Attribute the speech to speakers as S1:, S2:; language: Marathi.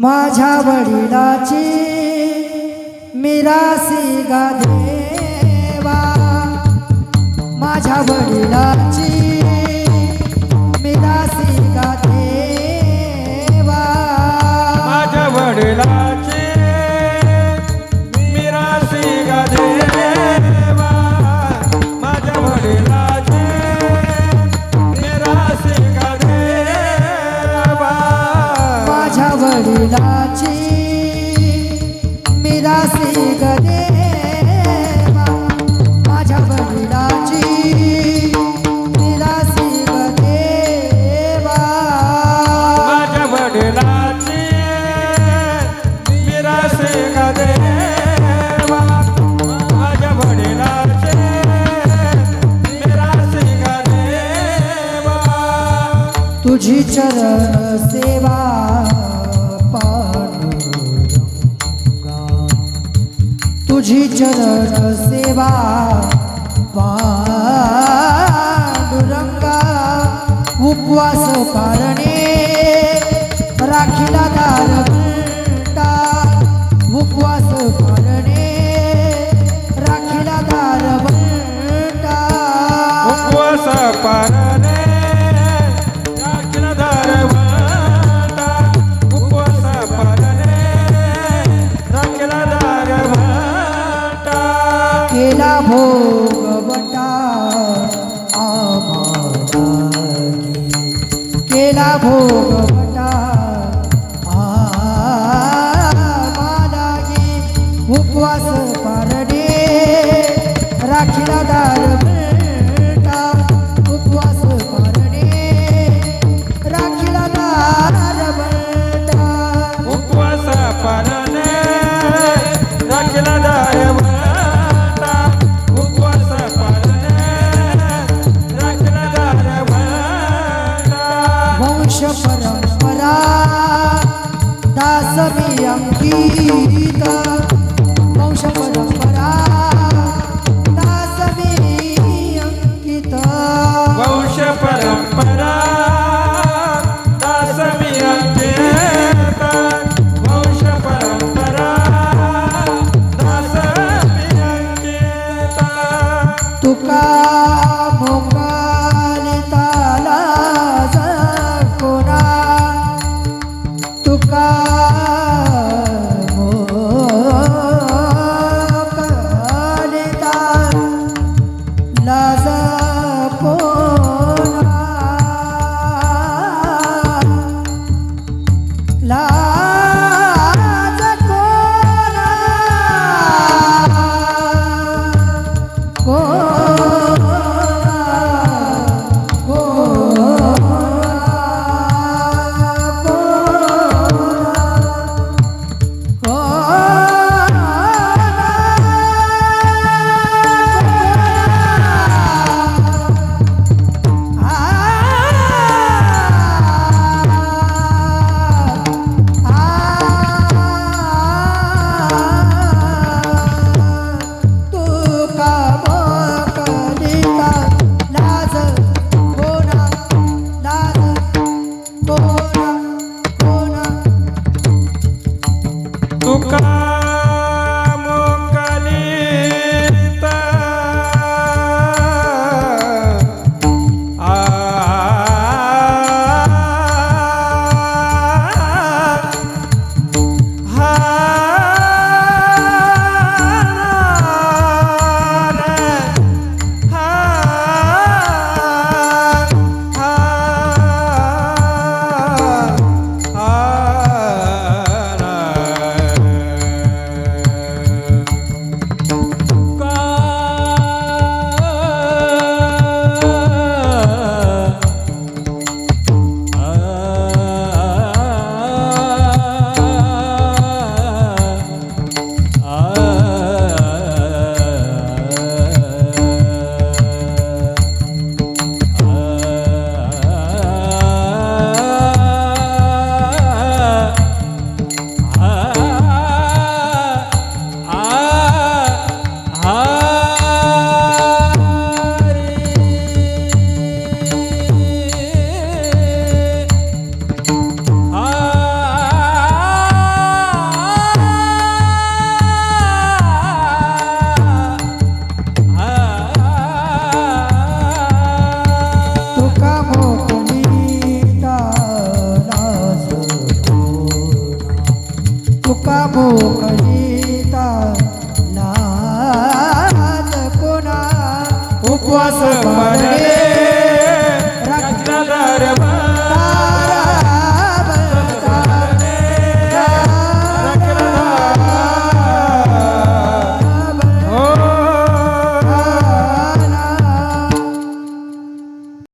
S1: माझ्या वडिलाची मिरासी गाधेवा माझ्या वडिलाची तुझी चरण सेवा तुझी चरण सेवा पांडुरंगा। उपवास पारणे राखीला दार भोगवटा मालागी उपवास पारणे राखीला दार वंश परंपरा
S2: दासमी अंकिता